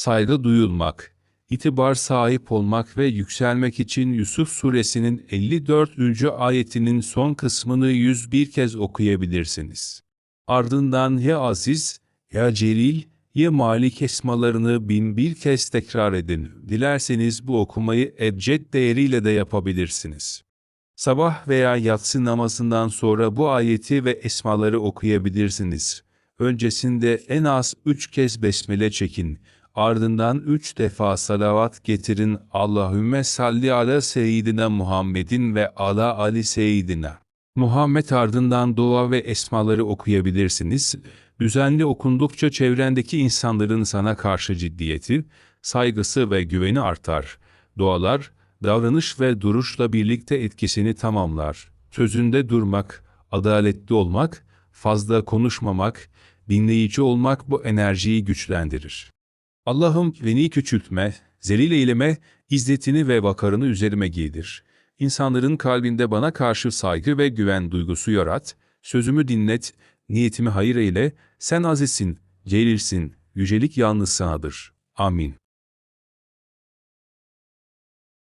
saygı duyulmak, itibar sahip olmak ve yükselmek için Yusuf suresinin 54. ayetinin son kısmını 101 kez okuyabilirsiniz. Ardından ya Aziz, ya Celil, ya Malik esmalarını bin bir kez tekrar edin. Dilerseniz bu okumayı ebced değeriyle de yapabilirsiniz. Sabah veya yatsı namazından sonra bu ayeti ve esmaları okuyabilirsiniz. Öncesinde en az üç kez besmele çekin. Ardından üç defa salavat getirin. Allahümme salli ala seyyidina Muhammedin ve ala Ali seyyidina. Muhammed ardından dua ve esmaları okuyabilirsiniz. Düzenli okundukça çevrendeki insanların sana karşı ciddiyeti, saygısı ve güveni artar. Dualar, davranış ve duruşla birlikte etkisini tamamlar. Sözünde durmak, adaletli olmak, fazla konuşmamak, dinleyici olmak bu enerjiyi güçlendirir. Allah'ım beni küçültme, zelil eyleme, izzetini ve vakarını üzerime giydir. İnsanların kalbinde bana karşı saygı ve güven duygusu yarat, sözümü dinlet, niyetimi hayır eyle, sen azizsin, celilsin, yücelik yalnız sanadır. Amin.